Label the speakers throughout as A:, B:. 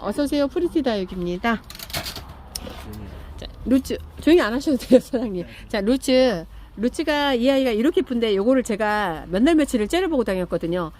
A: 어서오세요. 프리티 다육입니다. 자, 루츠, 조용히 안 하셔도 돼요, 사장님. 자, 루츠. 루츠가 이 아이가 이렇게 이쁜데 요거를 제가 몇 날 며칠을 째려보고 다녔거든요.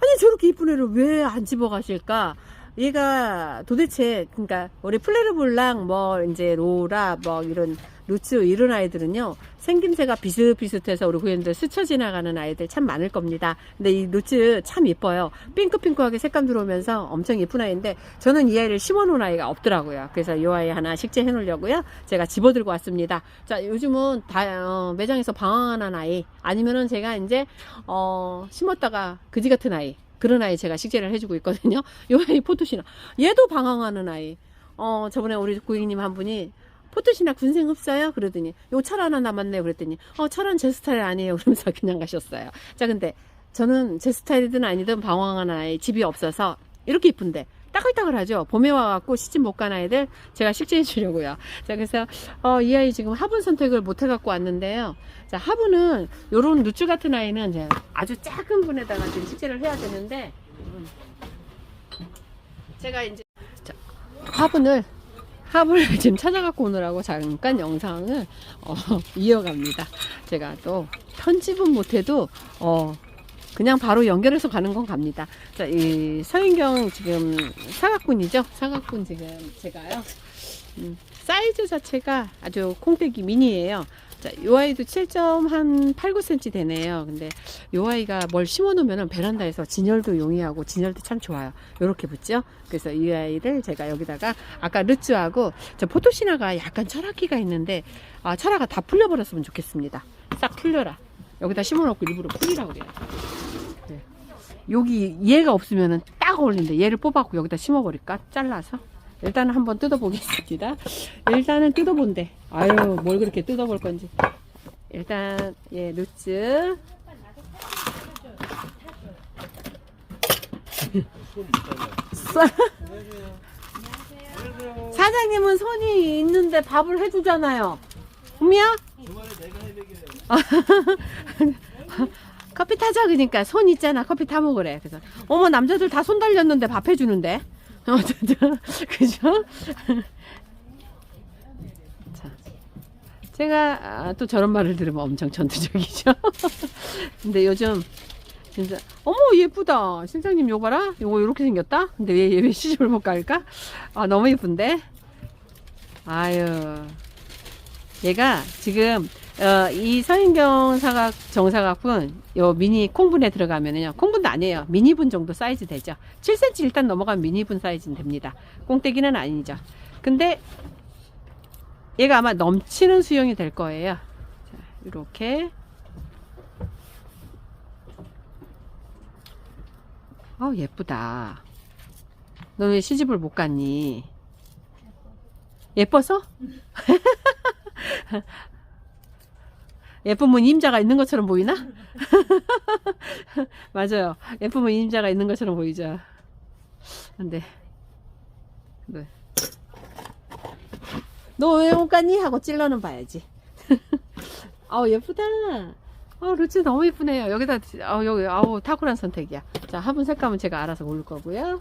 A: 아니, 저렇게 이쁜 애를 왜 안 집어가실까? 얘가 도대체, 그러니까 우리 플레르블랑 뭐 이제 로라 뭐 이런 루츠 이런 아이들은요 생김새가 비슷비슷해서 우리 고객님들 스쳐 지나가는 아이들 참 많을 겁니다. 근데 이 루츠 참 예뻐요. 핑크핑크하게 색감 들어오면서 엄청 예쁜 아이인데 저는 이 아이를 심어놓은 아이가 없더라고요. 그래서 이 아이 하나 식재해 놓으려고요. 제가 집어들고 왔습니다. 자 요즘은 다 어, 매장에서 방황하는 아이 아니면은 제가 이제 어, 심었다가 그지 같은 아이 그런 아이 제가 식재를 해주고 있거든요. 요 아이 포토시나 얘도 방황하는 아이. 어 저번에 우리 고객님 한 분이 포토시나 군생 없어요? 그러더니 요 철 하나 남았네요. 그랬더니 어 철은 제 스타일 아니에요. 그러면서 그냥 가셨어요. 자 근데 저는 제 스타일이든 아니든 방황하는 아이 집이 없어서 이렇게 이쁜데 따글따글하죠. 봄에 와갖고 시집 못 간 아이들 제가 식재해 주려고요. 자 그래서 어, 이 아이 지금 화분 선택을 못 해갖고 왔는데요. 자 화분은 요런 누추 같은 아이는 이제 아주 작은 분에다가 지금 식재를 해야 되는데 음, 제가 이제 자, 화분을 화분을 지금 찾아갖고 오느라고 잠깐 영상을 어, 이어갑니다. 제가 또 편집은 못해도 어, 그냥 바로 연결해서 가는 건 갑니다. 자, 이 서인경 지금 사각군이죠? 사각군 지금 제가요. 음, 사이즈 자체가 아주 콩대기 미니예요. 자, 요 아이도 7.8, 9cm 되네요. 근데 요 아이가 뭘 심어 놓으면 베란다에서 진열도 용이하고 진열도 참 좋아요. 요렇게 붙죠? 그래서 이 아이를 제가 여기다가 아까 르츠하고 저 포토시나가 약간 철학기가 있는데 아, 철화가 다 풀려버렸으면 좋겠습니다. 싹 풀려라. 여기다 심어 놓고 일부러 풀리라고 그래요. 네. 여기 얘가 없으면은 딱 어울린데 얘를 뽑아갖고 여기다 심어버릴까? 잘라서. 일단은 한번 뜯어보겠습니다. 일단은 뜯어본대. 아유, 뭘 그렇게 뜯어볼 건지. 일단, 예, 루츠. 사- 사장님은 손이 있는데 밥을 해주잖아요. 우미야? 커피 타자 그러니까 손 있잖아 커피 타 먹으래 그래서 어머 남자들 다 손 달렸는데 밥 해주는데 그죠? 자, 제가 아, 또 저런 말을 들으면 엄청 전투적이죠. 근데 요즘 진짜 어머 예쁘다 실장님 요거 봐라 요거 이렇게 생겼다. 근데 왜, 얘왜 시집을 못 갈까? 아 너무 예쁜데. 아유 얘가 지금 어, 이 서인경 사각 정사각분 요 미니 콩분에 들어가면은요 콩분도 아니에요. 미니분 정도 사이즈 되죠. 7cm 일단 넘어간 미니분 사이즈는 됩니다. 꽁대기는 아니죠. 근데 얘가 아마 넘치는 수영이 될 거예요. 자, 이렇게. 어 예쁘다. 너 왜 시집을 못 갔니? 예뻐서? 예쁘면 임자가 있는 것처럼 보이나? 맞아요. 예쁘면 임자가 있는 것처럼 보이죠. 근데, 네. 너왜 못 갔니? 하고 찔러는 봐야지. 아우, 예쁘다. 아, 루치 너무 예쁘네요. 여기다, 아 여기, 아우, 탁월한 선택이야. 자, 화분 색감은 제가 알아서 고를 거고요.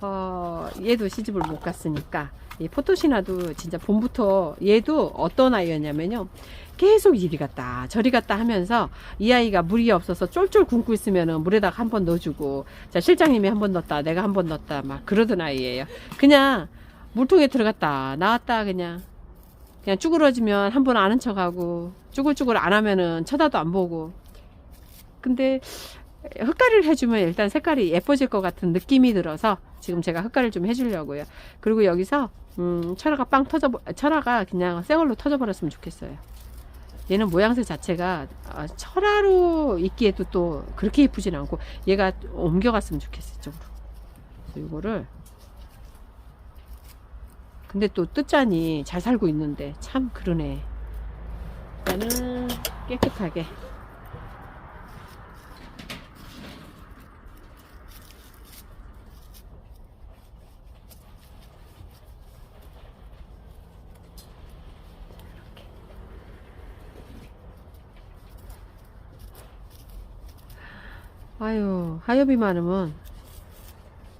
A: 어, 얘도 시집을 못 갔으니까. 이 포토시나도 진짜 봄부터 얘도 어떤 아이였냐면요. 계속 이리 갔다 저리 갔다 하면서 이 아이가 물이 없어서 쫄쫄 굶고 있으면은 물에다가 한 번 넣어주고 자 실장님이 한 번 넣었다 내가 한 번 넣었다 막 그러던 아이예요. 그냥 물통에 들어갔다 나왔다 그냥. 그냥 쭈그러지면 한 번 아는 척하고 쭈글쭈글 안 하면은 쳐다도 안 보고. 근데 흙가리를 해주면 일단 색깔이 예뻐질 것 같은 느낌이 들어서 지금 제가 흙가리를 좀 해주려고요. 그리고 여기서 음, 철화가 빵 터져 철화가 그냥 생얼로 터져 버렸으면 좋겠어요. 얘는 모양새 자체가 아, 철화로 있기에도 또 그렇게 예쁘진 않고 얘가 옮겨갔으면 좋겠어 이쪽으로. 그래서 이거를. 근데 또 뜻자니 잘 살고 있는데 참 그러네. 일단은 깨끗하게 아유 하엽이 많으면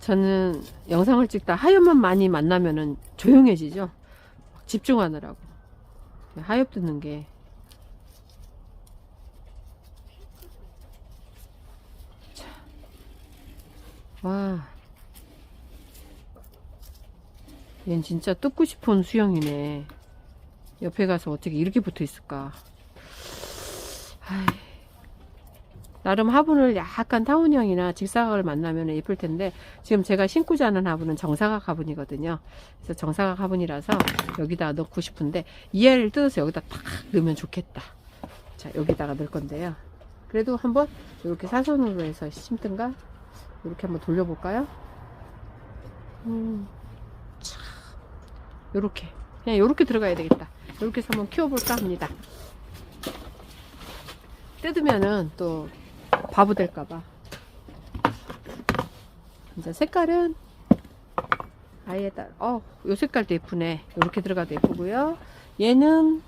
A: 저는 영상을 찍다 하엽만 많이 만나면은 조용해지죠. 집중하느라고. 하엽 듣는 게. 자. 와. 얜 진짜 뜯고 싶은 수영이네. 옆에 가서 어떻게 이렇게 붙어 있을까. 아이. 나름 화분을 약간 타운형이나 직사각을 만나면 예쁠 텐데 지금 제가 신고 자는 화분은 정사각 화분이거든요. 그래서 정사각 화분이라서 여기다 넣고 싶은데 이 알을 뜯어서 여기다 탁 넣으면 좋겠다. 자 여기다가 넣을 건데요. 그래도 한번 이렇게 사선으로 해서 심든가 이렇게 한번 돌려볼까요? 음, 참 요렇게 그냥 요렇게 들어가야 되겠다. 이렇게 해서 한번 키워볼까 합니다. 뜯으면은 또 바보 될까봐. 이제 색깔은 아예 따, 어, 요 색깔도 예쁘네. 이렇게 들어가도 예쁘고요. 얘는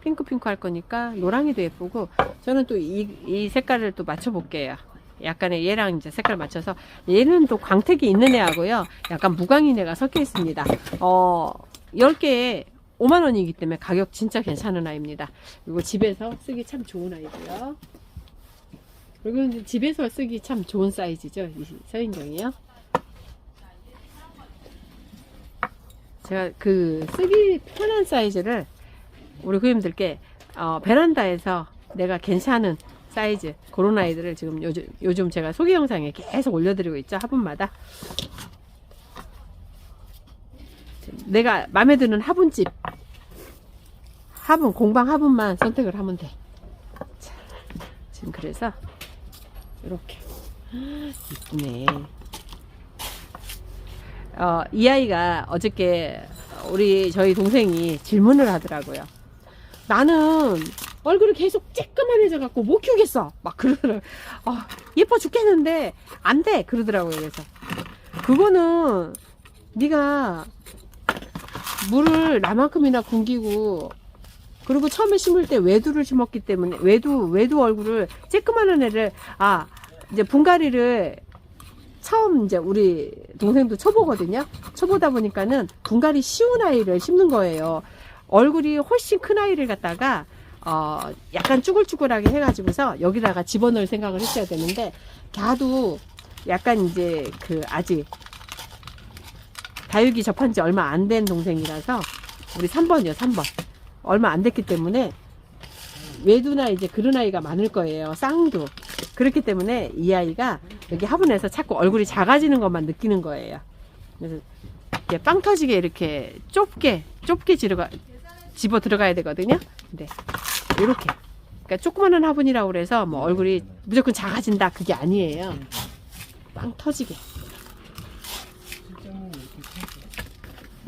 A: 핑크핑크 할 거니까 노랑이도 예쁘고, 저는 또 이, 이 색깔을 또 맞춰 볼게요. 약간의 얘랑 이제 색깔 맞춰서, 얘는 또 광택이 있는 애하고요. 약간 무광인 애가 섞여 있습니다. 어, 10개에 5만원이기 때문에 가격 진짜 괜찮은 아이입니다. 이거 집에서 쓰기 참 좋은 아이고요. 이제 집에서 쓰기 참 좋은 사이즈죠. 이 서인경이요. 제가 그 쓰기 편한 사이즈를 우리 고객님들께 어, 베란다에서 내가 괜찮은 사이즈 그런 아이들을 지금 요즘, 요즘 제가 소개 영상에 계속 올려드리고 있죠. 화분마다. 내가 마음에 드는 화분집 화분 공방 화분만 선택을 하면 돼. 자, 지금 그래서 이렇게 이쁘네. 어, 이 아이가 어저께 우리 저희 동생이 질문을 하더라고요. 나는 얼굴이 계속 쬐끄만해져 갖고 못 키우겠어. 막 그러더라고요. 어, 예뻐 죽겠는데 안 돼. 그러더라고요. 그래서 그거는 네가 물을 나만큼이나 굶기고 그리고 처음에 심을 때 외두를 심었기 때문에 외두 외두 얼굴을 쬐끄만한 애를 아 이제 분갈이를 처음 이제 우리 동생도 초보거든요. 초보다 보니까는 분갈이 쉬운 아이를 심는 거예요. 얼굴이 훨씬 큰 아이를 갖다가 어 약간 쭈글쭈글하게 해가지고서 여기다가 집어넣을 생각을 했어야 되는데 걔도 약간 이제 그 아직 다육이 접한 지 얼마 안 된 동생이라서 우리 3번이요 3번 얼마 안 됐기 때문에 외두나 이제 그런 아이가 많을 거예요. 쌍두. 그렇기 때문에 이 아이가 여기 화분에서 자꾸 얼굴이 작아지는 것만 느끼는 거예요. 그래서 이렇게 빵 터지게 이렇게 좁게 좁게 들어가 집어 들어가야 되거든요. 근데 이렇게. 그러니까 조그마한 화분이라고 그래서 뭐 얼굴이 무조건 작아진다. 그게 아니에요. 빵 터지게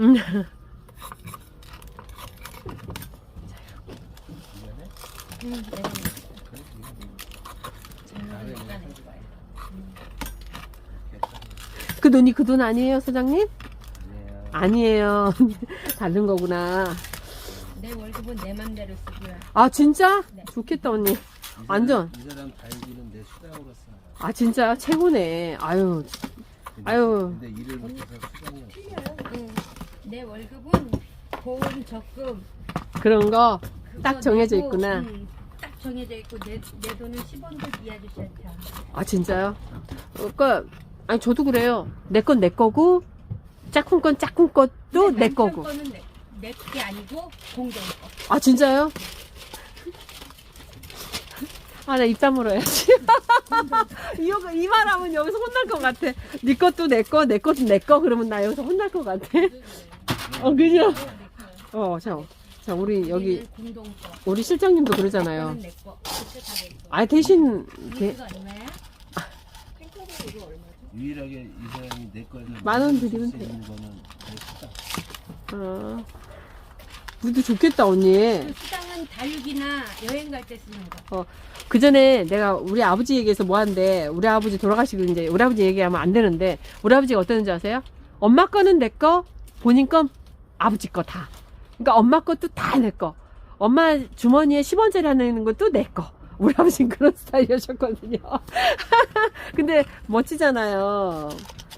A: 음. 그 돈이 그 돈 아니에요, 사장님? 아니에요. 다른 거구나.
B: 내 월급은 내 맘대로 쓰고요.
A: 아, 진짜?
B: 네.
A: 좋겠다, 언니. 완전.
C: 이 사람 다육이는 내 수당으로 써.
A: 아, 진짜 최고네. 아유,
C: 근데,
A: 아유.
C: 근데 일을 못해서 수당이 없어.
B: 응. 내 월급은 보험 적금
A: 그런 거딱
B: 그거
A: 정해져
B: 내고,
A: 있구나.
B: 응, 딱 정해져 있고 내, 내 돈은 10원도 이 아저씨한테 안 줘.
A: 아, 진짜요? 그니까, 아니, 저도 그래요. 내 건 내 거고, 짝꿍 건 짝꿍 것도 내 거고.
B: 거는 내, 내게 아니고 공동 거.
A: 아, 진짜요? 아, 나 입 다물어야지. 이거, 이 말 하면 여기서 혼날 것 같아. 네 것도 내 거, 내 것도 내 거, 그러면 나 여기서 혼날 것 같아. 어, 그죠? 어, 자, 자, 우리 여기,
B: 공동 거.
A: 우리 실장님도 그러잖아요.
B: 그거는 내 거. 그때 다 내 거.
A: 아, 대신,
B: 이거 얼마야?
C: 유일하게 이 사람이 내 거에서
A: 만원 드리면
C: 쓸수. 있는 거는 내.
A: 어, 우리도 좋겠다, 언니.
B: 그 수당은 다육이나 여행 갈 때 쓰는 거.
A: 그 전에 내가 우리 아버지 얘기해서 뭐 한데, 우리 아버지 돌아가시고 이제 우리 아버지 얘기하면 안 되는데, 우리 아버지가 어땠는지 아세요? 엄마 거는 내 거, 본인 건 아버지 거 다. 그러니까 엄마 것도 다 내 거. 엄마 주머니에 10원짜리 하나 있는 것도 내 거. 우리 아버지는 그런 스타일이셨거든요. 근데 멋지잖아요.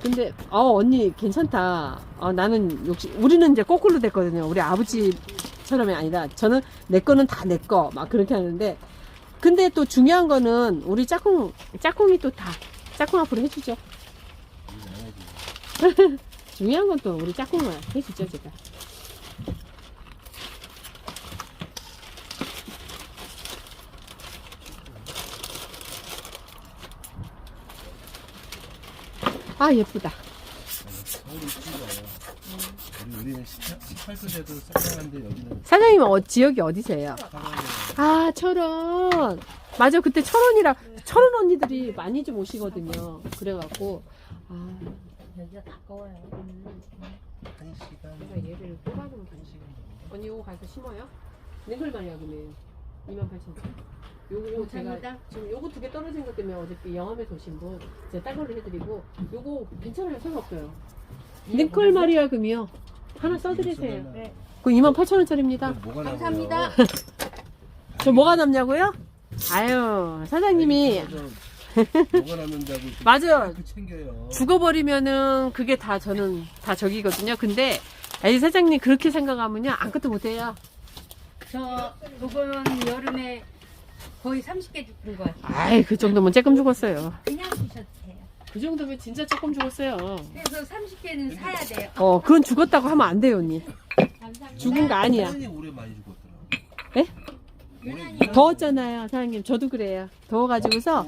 A: 근데 어 언니 괜찮다. 어, 나는 역시 우리는 이제 거꾸로 됐거든요. 우리 아버지처럼이 아니라 저는 내 거는 다 내 거 막 그렇게 하는데 근데 또 중요한 거는 우리 짝꿍 짝꿍이 또 다 짝꿍 앞으로 해주죠. 중요한 건 또 우리 짝꿍만 해주죠 제가. 아 예쁘다.
C: 서울이 찍어요. 우리 우리는 18도 돼도 쌀쌀한데 여기는
A: 사장님 어, 지역이 어디세요? 아 철원. 맞아 그때 철원이라 철원 언니들이 많이 좀 오시거든요. 그래갖고 아
B: 여기가 가까워요.
C: 한 시간.
A: 내가 얘를 뽑아보면
C: 한 시간.
A: 언니 이거 가서 심어요? 냉글만 야금해요. 28,000원. 요거 제가
B: 감사합니다.
A: 지금 요거 두 개 떨어진 것 때문에 어저께 영암에서 오신 분 제가 딴 걸로 해드리고 요거 괜찮아요 상관없어요. 닝클 마리아 금이요. 하나 써드리세요.
B: 네.
A: 그 28,000원짜리입니다.
C: 뭐가 남아요?
B: 감사합니다.
A: 저 뭐가 남냐고요? 아유 사장님이
C: 뭐가 남는다고 이렇게
A: 맞아요.
C: 그 챙겨요.
A: 죽어버리면은 그게 다 저는 다 저기거든요. 근데 아이 사장님 그렇게 생각하면요 아무것도 못해요.
B: 저 그거는 여름에 거의 30개 죽은 거예요.
A: 아이 그 정도면 조금 죽었어요.
B: 그냥 드셔도 돼요.
A: 그 정도면 진짜 조금 죽었어요.
B: 그래서 30개는 사야 돼요.
A: 어 그건 죽었다고 하면 안 돼요 언니.
B: 감사합니다.
A: 죽은 거 아니야.
C: 사장님 올해 많이 죽었더라.
A: 예?
B: 유난히
A: 더웠잖아요 사장님. 저도 그래요. 더워가지고서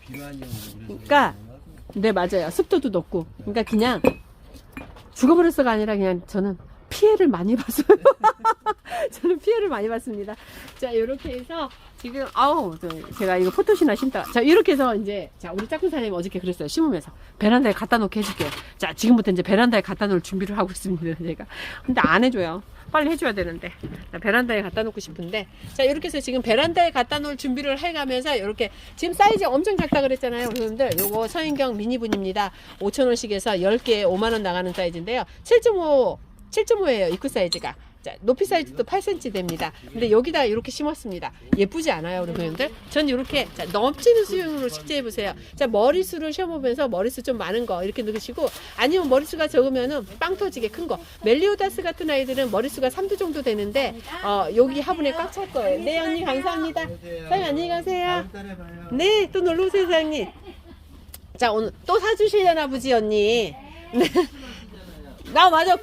C: 비만이 오고 그래서
A: 그러니까 네 맞아요. 습도도 높고. 그러니까 그냥 죽어버렸어가 아니라 그냥 저는 피해를 많이 봤어요. 저는 피해를 많이 봤습니다. 자 이렇게 해서 지금 아우 저, 제가 이거 포토시나 심다. 자 이렇게 해서 이제 자 우리 짝꿍 사장님 어저께 그랬어요. 심으면서 베란다에 갖다 놓게 해줄게요. 자 지금부터 이제 베란다에 갖다 놓을 준비를 하고 있습니다. 제가 근데 안 해줘요. 빨리 해줘야 되는데 자, 베란다에 갖다 놓고 싶은데 자 이렇게 해서 지금 베란다에 갖다 놓을 준비를 해가면서 이렇게 지금 사이즈 엄청 작다 그랬잖아요 여러분들 요거 서인경 미니분입니다 5천원씩에서 10개에 5만원 나가는 사이즈인데요 7.5 7.5예요 입구 사이즈가 자 높이 사이즈도 8cm 됩니다 근데 여기다 이렇게 심었습니다 예쁘지 않아요 우리 고객님들 전 이렇게 자, 넘치는 수영으로 식재해 보세요 자 머리수를 쉬어보면서 머리수 좀 많은 거 이렇게 넣으시고 아니면 머리수가 적으면은 빵 터지게 큰 거 멜리오다스 같은 아이들은 머리수가 3두 정도 되는데 어 여기 화분에 꽉 찰 거예요 네 언니 감사합니다 사장님 안녕히
C: 가세요.
A: 네, 또 놀러 오세요, 사장님. 자, 오늘 또 사주시려나 보지, 언니. 네. 나 맞아.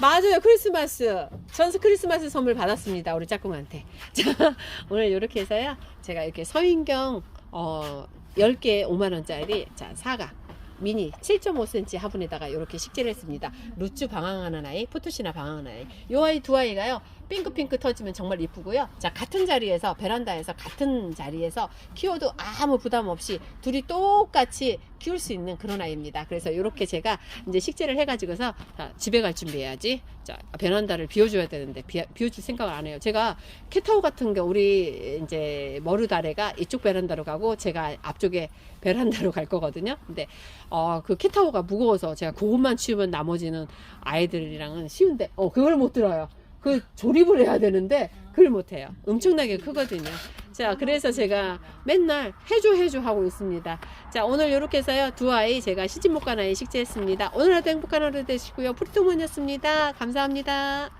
A: 맞아요, 크리스마스. 전스 크리스마스 선물 받았습니다, 우리 짝꿍한테. 자, 오늘 이렇게 해서요. 제가 이렇게 서인경, 어, 10개 5만원짜리, 자, 사과. 미니 7.5cm 화분에다가 이렇게 식재를 했습니다. 루츠 방황하는 아이, 포토시나 방황하는 아이. 이 아이 두 아이가요. 핑크핑크 터지면 정말 이쁘고요. 자, 같은 자리에서 베란다에서 같은 자리에서 키워도 아무 부담 없이 둘이 똑같이 키울 수 있는 그런 아이입니다. 그래서 이렇게 제가 이제 식재를 해가지고서 자, 집에 갈 준비해야지. 자, 베란다를 비워줘야 되는데 비, 비워줄 생각을 안 해요. 제가 캣타워 같은 거 우리 이제 머루다래가 이쪽 베란다로 가고 제가 앞쪽에 베란다로 갈 거거든요. 근데 어, 그 캣타워가 무거워서 제가 그것만 치우면 나머지는 아이들이랑은 쉬운데 어 그걸 못 들어요. 그 조립을 해야 되는데 그걸 못해요. 엄청나게 크거든요. 자, 그래서 제가 맨날 해줘 해줘 하고 있습니다. 자, 오늘 이렇게 해서요 두 아이 제가 시집 못 간 아이 식재했습니다. 오늘 하루 행복한 하루 되시고요. 프리토몬이었습니다. 감사합니다.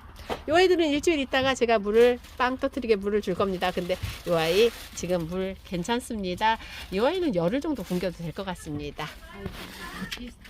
A: 요 아이들은 일주일 있다가 제가 물을 빵 터트리게 물을 줄 겁니다. 근데 요 아이 지금 물 괜찮습니다. 요 아이는 열흘 정도 굶겨도 될 것 같습니다.